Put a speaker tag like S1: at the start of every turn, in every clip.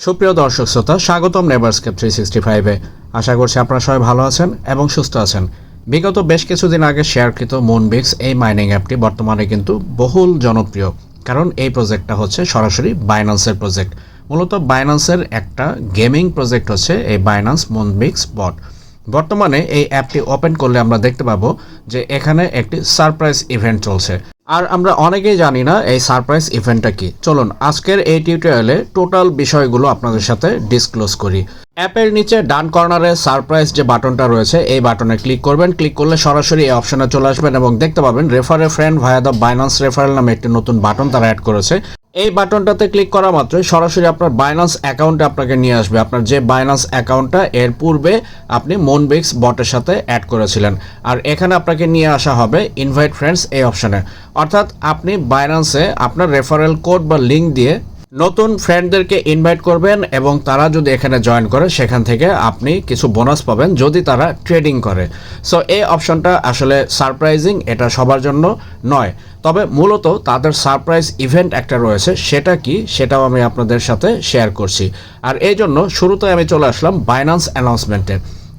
S1: সুপ্রিয় দর্শক শ্রোতা, স্বাগতম নেভারস্কেপ থ্রি সিক্সটি ফাইভে আশা করছি আপনারা সবাই ভালো আছেন এবং সুস্থ আছেন। বিগত বেশ কিছুদিন আগে শেয়ারকৃত মুনবিক্স এই মাইনিং অ্যাপটি বর্তমানে কিন্তু বহুল জনপ্রিয়। কারণ এই প্রজেক্টটা হচ্ছে সরাসরি বাইন্যান্সের প্রজেক্ট মূলত বাইন্যান্সের একটা গেমিং প্রজেক্ট হচ্ছে এই বাইন্যান্স মুনবিক্স বট বর্তমানে এই অ্যাপটি ওপেন করলে আমরা দেখতে পাবো যে এখানে একটি সারপ্রাইজ ইভেন্ট চলছে। আর আমরা অনেকেই জানি না এই সারপ্রাইজ ইভেন্টটা কি। চলুন, আজকের এই টিউটোরিয়ালে টোটাল বিষয়গুলো আপনাদের সাথে ডিসক্লোজ করি। অ্যাপের নিচে ডান কর্নারে সারপ্রাইজ যে বাটনটা রয়েছে, এই বাটনে ক্লিক করবেন। ক্লিক করলে সরাসরি এই অপশনে চলে আসবেন এবং দেখতে পাবেন refer a friend via the Binance referral নামে একটি নতুন বাটন তারা অ্যাড করেছে। এই বাটনটাতে ক্লিক করা মাত্রই সরাসরি আপনার বাইন্যান্স অ্যাকাউন্টে আপনাকে নিয়ে আসবে। আপনার যে বাইন্যান্স অ্যাকাউন্টটা, এর পূর্বে আপনি মনবিক্স বটের সাথে অ্যাড করেছিলেন। আর এখানে আপনাকে নিয়ে আসা হবে ইনভাইট ফ্রেন্ডস এই অপশনে। অর্থাৎ আপনি বাইন্যান্সে আপনার রেফারেল কোড বা লিঙ্ক দিয়ে নতুন ফ্রেন্ডদেরকে ইনভাইট করবেন এবং তারা যদি এখানে জয়েন করে, সেখান থেকে আপনি কিছু বোনাস পাবেন যদি তারা ট্রেডিং করে। সো এই অপশনটা আসলে সারপ্রাইজিং এটা সবার জন্য নয়। তবে মূলত তাদের সারপ্রাইজ ইভেন্ট একটা রয়েছে, সেটা কি সেটাও আমি আপনাদের সাথে শেয়ার করছি। আর এই জন্য শুরুতে আমি চলে আসলাম বাইন্যান্স অ্যানাউন্সমেন্টে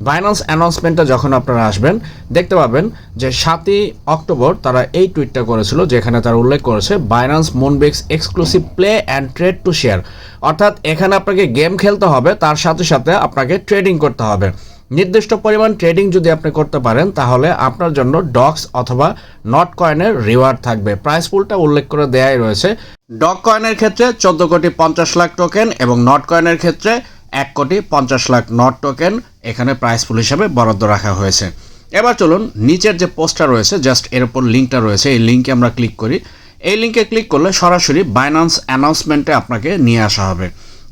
S1: বাইন্যান্স অ্যানাউন্সমেন্টটা যখন আপনারা আসবেন, দেখতে পাবেন যে সাতই অক্টোবর তারা এই টুইটটা করেছিল যেখানে তারা উল্লেখ করেছে Binance Moonbix exclusive play and trade to share অর্থাৎ এখানে আপনাকে গেম খেলতে হবে, তার সাথে সাথে আপনাকে ট্রেডিং করতে হবে। নির্দিষ্ট পরিমাণ ট্রেডিং যদি আপনি করতে পারেন, তাহলে আপনার জন্য ডক্স অথবা নট কয়েনের রিওয়ার্ড থাকবে। প্রাইস পুলটা উল্লেখ করে দেয়াই রয়েছে। ডগ কয়েনের ক্ষেত্রে চোদ্দ কোটি পঞ্চাশ লাখ টোকেন এবং নট কয়েনের ক্ষেত্রে এক কোটি পঞ্চাশ লাখ নট টোকেন এখানে প্রাইস পুল হিসাবে বরাদ্দ রাখা হয়েছে। এবার চলুন নিচের যে পোস্টটা রয়েছে জাস্ট এর উপর লিঙ্কটা রয়েছে, এই লিঙ্কে আমরা ক্লিক করি। এই লিঙ্কে ক্লিক করলে সরাসরি বাইন্যান্স অ্যানাউন্সমেন্টে আপনাকে নিয়ে আসা হবে।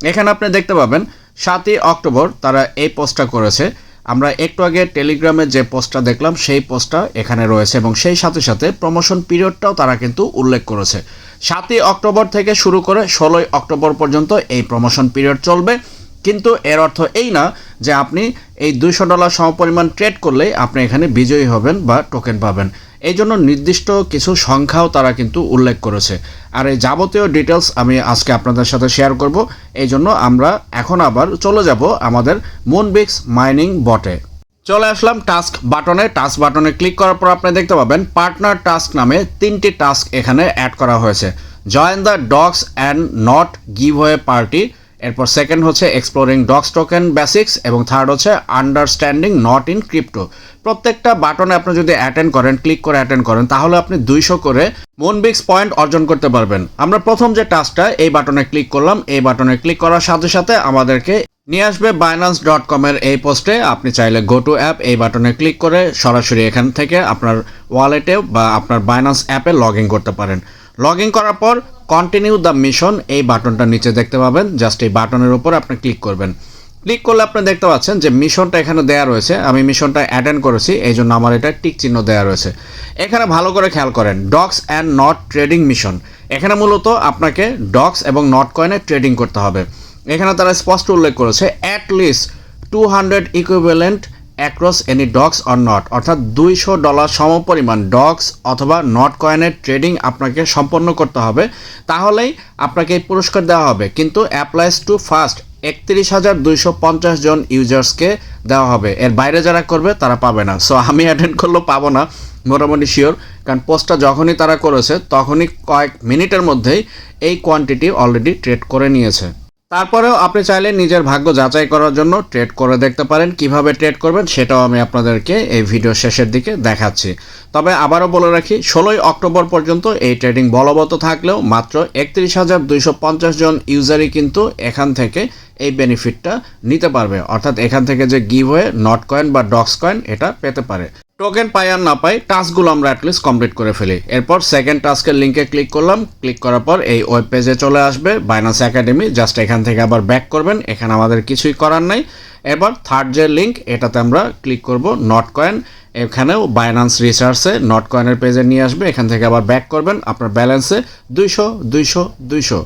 S1: এখানে আপনি দেখতে পাবেন, সাতই অক্টোবর তারা এই পোস্টটা করেছে। আমরা একটু আগে টেলিগ্রামে যে পোস্টটা দেখলাম, সেই পোস্টটা এখানে রয়েছে এবং সেই সাথে সাথে প্রমোশন পিরিয়ডটাও তারা কিন্তু উল্লেখ করেছে। সাতই অক্টোবর থেকে শুরু করে ষোলোই অক্টোবর পর্যন্ত এই প্রমোশন পিরিয়ড চলবে। কিন্তু এর অর্থ এই না যে আপনি এই দুইশো ডলার সমপরিমাণ ট্রেড করলেই আপনি এখানে বিজয়ী হবেন বা টোকেন পাবেন। এই জন্য নির্দিষ্ট কিছু সংখ্যাও তারা কিন্তু উল্লেখ করেছে। আর এই যাবতীয় ডিটেলস আমি আজকে আপনাদের সাথে শেয়ার করব। এই জন্য আমরা এখন আবার চলে যাব আমাদের মুনবিক্স মাইনিং বটে চলে আসলাম টাস্ক বাটনে টাস্ক বাটনে ক্লিক করার পর আপনি দেখতে পাবেন পার্টনার টাস্ক নামে তিনটি টাস্ক এখানে অ্যাড করা হয়েছে। Join the DOGS and NOT giveaway party এরপর সেকেন্ড হচ্ছে এক্সপ্লোরিং ডগস টোকেন বেসিক্স এবং থার্ড হচ্ছে আন্ডারস্ট্যান্ডিং নট ইন ক্রিপ্টো প্রত্যেকটা বাটনে আপনি যদি অ্যাটেন্ড করেন ক্লিক করে অ্যাটেন্ড করেন, তাহলে আপনি দুইশো করে মুনবিক্স পয়েন্ট অর্জন করতে পারবেন। আমরা প্রথম যে টাস্কটা এই বাটনে ক্লিক করলাম, এই বাটনে ক্লিক করার সাথে সাথে আমাদেরকে নিয়ে আসবে বাইন্যান্স ডট কমের এই পোস্টে আপনি চাইলে গো টু অ্যাপ এই বাটনে ক্লিক করে সরাসরি এখান থেকে আপনার ওয়ালেটে বা আপনার বাইন্যান্স অ্যাপে লগ ইন করতে পারেন। লগ ইন করার পর কন্টিনিউ দ্য মিশন এই বাটনটা নিচে দেখতে পাবেন। জাস্ট এই বাটনের উপর আপনি ক্লিক করবেন। ক্লিক করলে আপনি দেখতে পাচ্ছেন যে মিশনটা এখানে দেওয়া রয়েছে। আমি মিশনটা অ্যাটেন্ড করেছি, এই জন্য আমার এটা টিক চিহ্ন দেওয়া রয়েছে। এখানে ভালো করে খেয়াল করেন DOGS and NOT trading mission এখানে মূলত আপনাকে ডক্স এবং নট কয়েনে ট্রেডিং করতে হবে। এখানে তারা স্পষ্ট উল্লেখ করেছে at least two hundred equivalent across any DOGS or NOT অর্থাৎ দুইশো ডলার সমপরিমাণ ডগস অথবা নট কয়েনের ট্রেডিং আপনাকে সম্পন্ন করতে হবে। তাহলেই আপনাকে এই পুরস্কার দেওয়া হবে। কিন্তু অ্যাপ্লাইস টু ফার্স্ট একত্রিশ হাজার দুইশো পঞ্চাশ জন ইউজার্সকে দেওয়া হবে। এর বাইরে যারা করবে, তারা পাবে না। সো আমি অ্যাটেন্ড করলেও পাবো না, মোটামুটি শিওর কারণ পোস্টটা যখনই তারা করেছে, তখনই কয়েক মিনিটের মধ্যেই এই কোয়ান্টিটি অলরেডি ট্রেড করে নিয়েছে। তারপরেও আপনি চাইলে নিজের ভাগ্য যাচাই করার জন্য ট্রেড করে দেখতে পারেন। কীভাবে ট্রেড করবেন সেটাও আমি আপনাদেরকে এই ভিডিও শেষের দিকে দেখাচ্ছি। তবে আবারও বলে রাখি, ষোলোই অক্টোবর পর্যন্ত এই ট্রেডিং বলবৎ থাকলেও মাত্র একত্রিশ হাজার দুইশো পঞ্চাশ জন ইউজারই কিন্তু এখান থেকে এই বেনিফিটটা নিতে পারবে। অর্থাৎ এখান থেকে যে গিভ হয়ে নট কয়েন বা ডক্স কয়েন এটা পেতে পারে। টোকেন পাই আর না পাই টাস্কগুলো আমরা অ্যাটলিস্ট কমপ্লিট করে ফেলি। এরপর সেকেন্ড টাস্কের লিঙ্কে ক্লিক করলাম। ক্লিক করার পর এই ওয়েব পেজে চলে আসবে বাইনান্স একাডেমি জাস্ট এখান থেকে আবার ব্যাক করবেন, এখানে আমাদের কিছুই করার নাই। এবার থার্ড যে লিঙ্ক এটাতে আমরা ক্লিক করব নট কয়েন এখানেও বাইনান্স রিসার্চে নট কয়েনের পেজে নিয়ে আসবে, এখান থেকে আবার ব্যাক করবেন। আপনার ব্যালেন্সে দুইশো দুইশো দুইশো।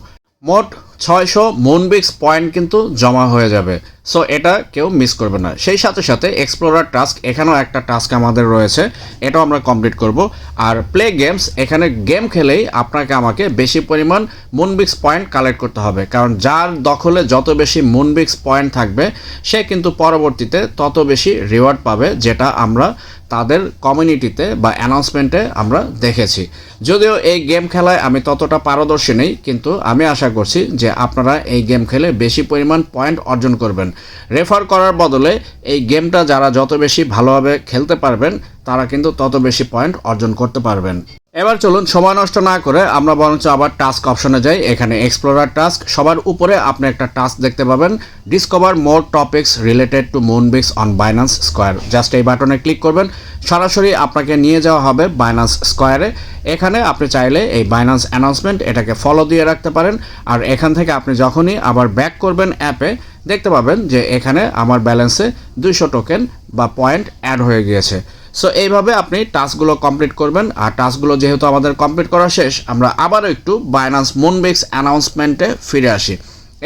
S1: মোট ছয়শো মুনবিক্স পয়েন্ট কিন্তু জমা হয়ে যাবে। সো এটা কেউ মিস করবে না। সেই সাথে সাথে এক্সপ্লোরার টাস্ক এখানেও একটা টাস্ক আমাদের রয়েছে। এটাও আমরা কমপ্লিট করব। আর প্লে গেমস এখানে গেম খেলেই আপনাকে আমাকে বেশি পরিমাণ মুনবিক্স পয়েন্ট কালেক্ট করতে হবে। কারণ যার দখলে যত বেশি মুনবিক্স পয়েন্ট থাকবে, সে কিন্তু পরবর্তীতে তত বেশি রিওয়ার্ড পাবে, যেটা আমরা তাদের কমিউনিটিতে বা অ্যানাউন্সমেন্টে আমরা দেখেছি। যদিও এই গেম খেলায় আমি ততটা পারদর্শী নেই, কিন্তু আমি আশা করছি যে আপনারা এই গেম খেলে বেশি পরিমাণ পয়েন্ট অর্জন করবেন। রেফার করার বদলে এই গেমটা যারা যত বেশি ভালোভাবে খেলতে পারবেন, তারা কিন্তু তত বেশি পয়েন্ট অর্জন করতে পারবেন। এবার চলুন, সময় নষ্ট না করে আমরা বরঞ্চ আবার টাস্ক অপশনে যাই। এখানে এক্সপ্লোরার টাস্ক সবার উপরে আপনি একটা টাস্ক দেখতে পাবেন। Discover more topics related to Moonbix on Binance Square just এই বাটনে ক্লিক করবেন। সরাসরি আপনাকে নিয়ে যাওয়া হবে বাইন্যান্স স্কোয়ারে এখানে আপনি চাইলে এই বাইন্যান্স অ্যানাউন্সমেন্ট এটাকে ফলো দিয়ে রাখতে পারেন। আর এখান থেকে আপনি যখনই আবার ব্যাক করবেন অ্যাপে, দেখতে পাবেন যে এখানে আমার ব্যালেন্সে দুইশো টোকেন বা পয়েন্ট অ্যাড হয়ে গিয়েছে। সো এইভাবে আপনি টাস্কগুলো কমপ্লিট করবেন। আর টাস্কগুলো যেহেতু আমাদের কমপ্লিট করা শেষ, আমরা আবারও একটু বাইনান্স মুনবিক্স অ্যানাউন্সমেন্টে ফিরে আসি।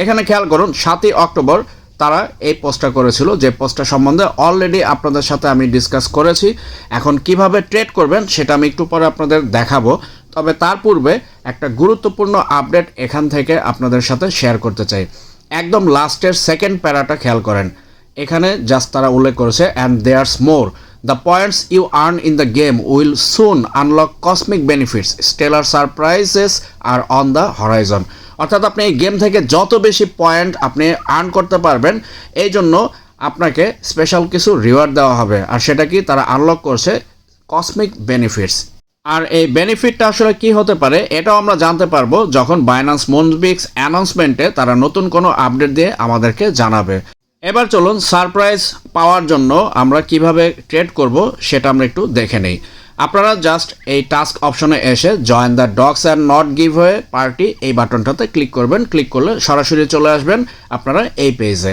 S1: এখানে খেয়াল করুন, সাতই অক্টোবর তারা এই পোস্টটা করেছিল, যে পোস্টটা সম্বন্ধে অলরেডি আপনাদের সাথে আমি ডিসকাস করেছি। এখন কীভাবে ট্রেড করবেন সেটা আমি একটু পরে আপনাদের দেখাবো। তবে তার পূর্বে একটা গুরুত্বপূর্ণ আপডেট এখান থেকে আপনাদের সাথে শেয়ার করতে চাই। একদম লাস্টের সেকেন্ড প্যারাটা খেয়াল করেন। এখানে জাস্ট তারা উল্লেখ করেছে and there's more the points you earn in the game will soon unlock cosmic benefits stellar surprises are on the horizon অর্থাৎ আপনি এই গেম থেকে যত বেশি পয়েন্ট আপনি আর্ন করতে পারবেন, এই জন্য আপনাকে স্পেশাল কিছু রিওয়ার্ড দেওয়া হবে। আর সেটা কি? তারা আনলক করছে কসমিক বেনিফিটস আর এই বেনিফিটটা আসলে কি হতে পারে, এটাও আমরা জানতে পারব যখন বাইন্যান্স মনবিক্স অ্যানাউন্সমেন্টে তারা নতুন কোনো আপডেট দিয়ে আমাদেরকে জানাবে। এবার চলুন সারপ্রাইজ পাওয়ার জন্য আমরা কীভাবে ট্রেড করব সেটা আমরা একটু দেখে নেই। আপনারা জাস্ট এই টাস্ক অপশনে এসে join the DOGS and NOT giveaway party এই বাটনটাতে ক্লিক করবেন। ক্লিক করলে সরাসরি চলে আসবেন আপনারা এই পেজে।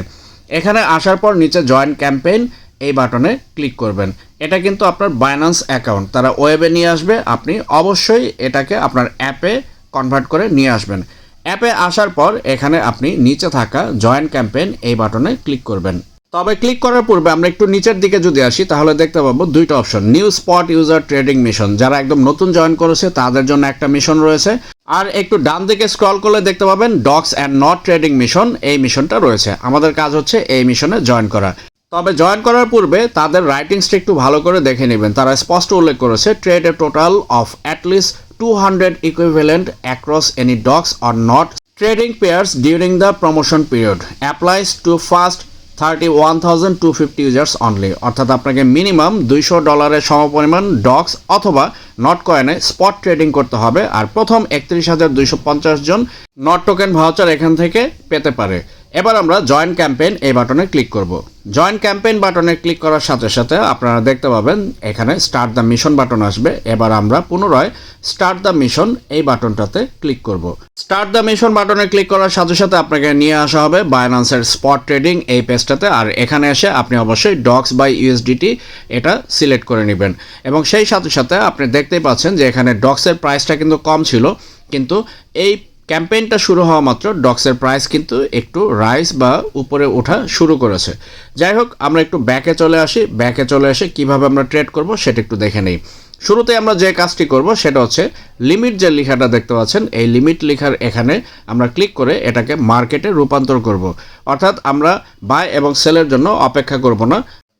S1: এখানে আসার পর নিচে জয়েন ক্যাম্পেইন এই বাটনে ক্লিক করবেন। এটা কিন্তু আপনার বাইন্যান্স অ্যাকাউন্ট তারা ওয়েবে নিয়ে আসবে। আপনি অবশ্যই এটাকে আপনার অ্যাপে কনভার্ট করে নিয়ে আসবেন। অ্যাপে আসার পর এখানে আপনি নিচে থাকা জয়েন ক্যাম্পেইন এই বাটনে ক্লিক করবেন। তবে ক্লিক করার পূর্বে আমরা একটু নিচের দিকে যদি আসি, তাহলে দেখতে পাবো দুইটা option, new spot user trading mission. যারা একদম নতুন জয়েন করেছে, তাদের জন্য একটা মিশন রয়েছে। আর একটু ডান দিকে স্ক্রল করলে দেখতে পাবেন DOGS and NOT trading mission, এই মিশনটা রয়েছে। আমাদের কাজ হচ্ছে এই মিশনে জয়েন করা। তবে জয়েন করার পূর্বে তাদের রাইটিংসটা একটু ভালো করে দেখে নেবেন। তারা স্পষ্ট উল্লেখ করেছে, trade a total of at least two hundred equivalent across any DOGS or NOT trading pairs during the promotion period applies to first thirty one thousand two fifty users only অর্থাৎ আপনাকে মিনিমাম দুইশো ডলারের সমপরিমাণ dogs অথবা not কয়েনে spot trading করতে হবে। আর প্রথম একত্রিশ হাজার দুইশো পঞ্চাশ জন নট টোকেন ভাউচার এখান থেকে পেতে পারে। এবার আমরা জয়েন ক্যাম্পেইন এই বাটনে ক্লিক করব। জয়েন ক্যাম্পেইন বাটনে ক্লিক করার সাথে সাথে আপনারা দেখতে পাবেন এখানে স্টার্ট দ্য মিশন বাটন আসবে। এবার আমরা পুনরায় স্টার্ট দ্য মিশন এই বাটনটাতে ক্লিক করব। স্টার্ট দ্য মিশন বাটনে ক্লিক করার সাথে সাথে আপনাকে নিয়ে আসা হবে বাইন্যান্সের স্পট ট্রেডিং এই পেজটাতে আর এখানে এসে আপনি অবশ্যই ডক্স বাই ইউএসডিটি এটা সিলেক্ট করে নেবেন। এবং সেই সাথে সাথে আপনি দেখতেই পাচ্ছেন যে এখানে ডক্সের প্রাইসটা কিন্তু কম ছিল। কিন্তু এই ক্যাম্পেইনটা শুরু হওয়া মাত্র ডক্সের প্রাইস কিন্তু একটু রাইস বা উপরে ওঠা শুরু করেছে। যাই হোক, আমরা একটু ব্যাকে চলে আসি। ব্যাকে চলে এসে কীভাবে আমরা ট্রেড করব সেটা একটু দেখে নিই। শুরুতে আমরা যে কাজটি করব সেটা হচ্ছে লিমিট যে লেখাটা দেখতে পাচ্ছেন, এই লিমিট লেখার এখানে আমরা ক্লিক করে এটাকে মার্কেটে রূপান্তর করব। অর্থাৎ আমরা বাই এবং সেলের জন্য অপেক্ষা করব না।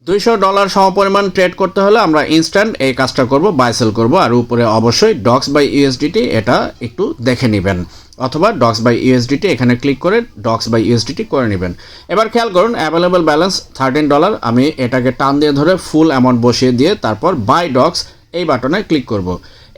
S1: দুইশো ডলার সমপরিমাণ ট্রেড করতে হলে আমরা ইনস্ট্যান্ট এই কাজটা করব বাই সেল করব, আর উপরে অবশ্যই ডক্স বাই ইউএসডিটি এটা একটু দেখে নেবেন, অথবা ডক্স বাই ইউএসডিটি এখানে ক্লিক করে ডক্স বাই ইউএসডিটি করে নেবেন। এবার খেয়াল করুন অ্যাভেলেবল ব্যালেন্স থার্টিন ডলার আমি এটাকে টান দিয়ে ধরে ফুল অ্যামাউন্ট বসিয়ে দিয়ে তারপর বাই ডক্স এই বাটনে ক্লিক করব।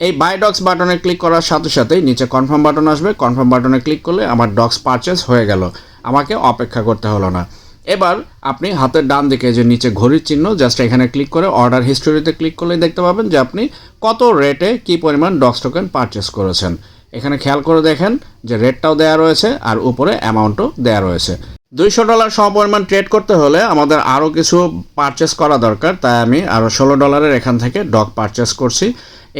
S1: এই বাই ডক্স বাটনে ক্লিক করার সাথে সাথেই নিচে কনফার্ম বাটন আসবে কনফার্ম বাটনে ক্লিক করলে আমার ডক্স পারচেস হয়ে গেল, আমাকে অপেক্ষা করতে হলো না। এবার আপনি হাতের ডান দিকে যে নিচে ঘড়ির চিহ্ন জাস্ট এখানে ক্লিক করে অর্ডার হিস্টোরিতে ক্লিক করলে দেখতে পাবেন যে আপনি কত রেটে কি পরিমাণ ডক্স টোকেন পারচেস করেছেন। এখানে খেয়াল করে দেখেন যে রেটটাও দেওয়া রয়েছে আর উপরে অ্যামাউন্টও দেওয়া রয়েছে। দুইশো ডলার সমপরিমাণ ট্রেড করতে হলে আমাদের আরও কিছু পারচেস করা দরকার, তাই আমি আরও ষোলো ডলারের এখান থেকে ডগ পারচেস করছি।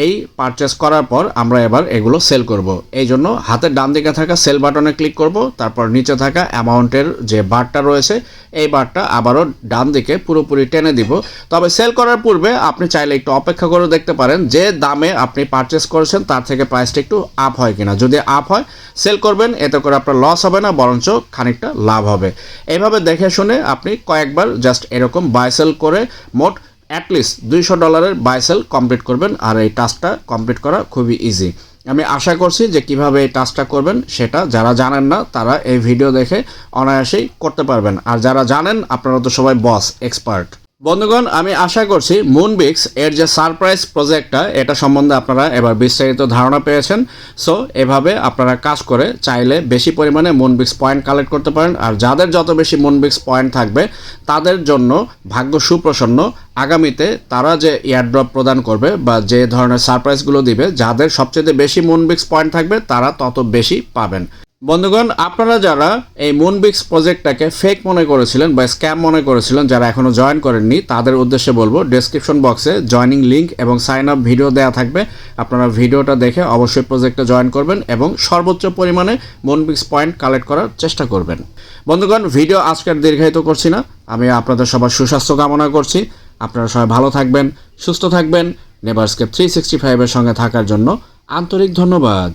S1: এই পারচেস করার পর আমরা এবার এগুলো সেল করব। এই জন্য হাতের ডান দিকে থাকা সেল বাটনে ক্লিক করব, তারপর নিচে থাকা অ্যামাউন্টের যে বারটা রয়েছে, এই বারটা আবারও ডান দিকে পুরোপুরি টেনে দিব। তবে সেল করার পূর্বে আপনি চাইলে একটু অপেক্ষা করে দেখতে পারেন যে দামে আপনি পারচেস করেছেন, তার থেকে প্রাইসটা একটু আপ হয় কিনা। যদি আপ হয় সেল করবেন, এতে করে আপনার লস হবে না, বরঞ্চ খানিকটা লাভ হবে। এইভাবে দেখে শুনে আপনি কয়েকবার জাস্ট এরকম বাই সেল করে মোট অ্যাটলিস্ট দুইশো ডলারের বাইসেল কমপ্লিট করবেন আর এই টাস্কটা কমপ্লিট করা খুবই ইজি আমি আশা করছি যে কীভাবে এই টাস্কটা করবেন সেটা যারা জানেন না, তারা এই ভিডিও দেখে অনায়াসেই করতে পারবেন। আর যারা জানেন, আপনারা তো সবাই বস এক্সপার্ট বন্ধুগণ, আমি আশা করছি মুনবিক্স এর যে সারপ্রাইজ প্রজেক্টটা এটা সম্বন্ধে আপনারা এবার বিস্তারিত ধারণা পেয়েছেন। সো এভাবে আপনারা কাজ করে চাইলে বেশি পরিমাণে মুনবিক্স পয়েন্ট কালেক্ট করতে পারেন। আর যাদের যত বেশি মুনবিক্স পয়েন্ট থাকবে, তাদের জন্য ভাগ্য সুপ্রসন্ন, আগামীতে তারা যে এয়ারড্রপ প্রদান করবে বা যে ধরনের সারপ্রাইজগুলো দিবে, যাদের সবচেয়ে বেশি মুনবিক্স পয়েন্ট থাকবে, তারা তত বেশি পাবেন। বন্ধুগণ, আপনারা যারা এই মুনবিক্স প্রজেক্টটাকে ফেক মনে করেছিলেন বা স্ক্যাম মনে করেছিলেন, যারা এখনও জয়েন করেননি, তাদের উদ্দেশ্যে বলব ডেসক্রিপশন বক্সে জয়নিং লিঙ্ক এবং সাইন আপ ভিডিও দেওয়া থাকবে। আপনারা ভিডিওটা দেখে অবশ্যই প্রজেক্টে জয়েন করবেন এবং সর্বোচ্চ পরিমাণে মুনবিক্স পয়েন্ট কালেক্ট করার চেষ্টা করবেন। বন্ধুগণ ভিডিও আজকের দীর্ঘায়িত করছি না। আমি আপনাদের সবার সুস্বাস্থ্য কামনা করছি। আপনারা সবাই ভালো থাকবেন, সুস্থ থাকবেন। নেভারস্কেপ থ্রি সিক্সটি ফাইভের সঙ্গে থাকার জন্য আন্তরিক ধন্যবাদ।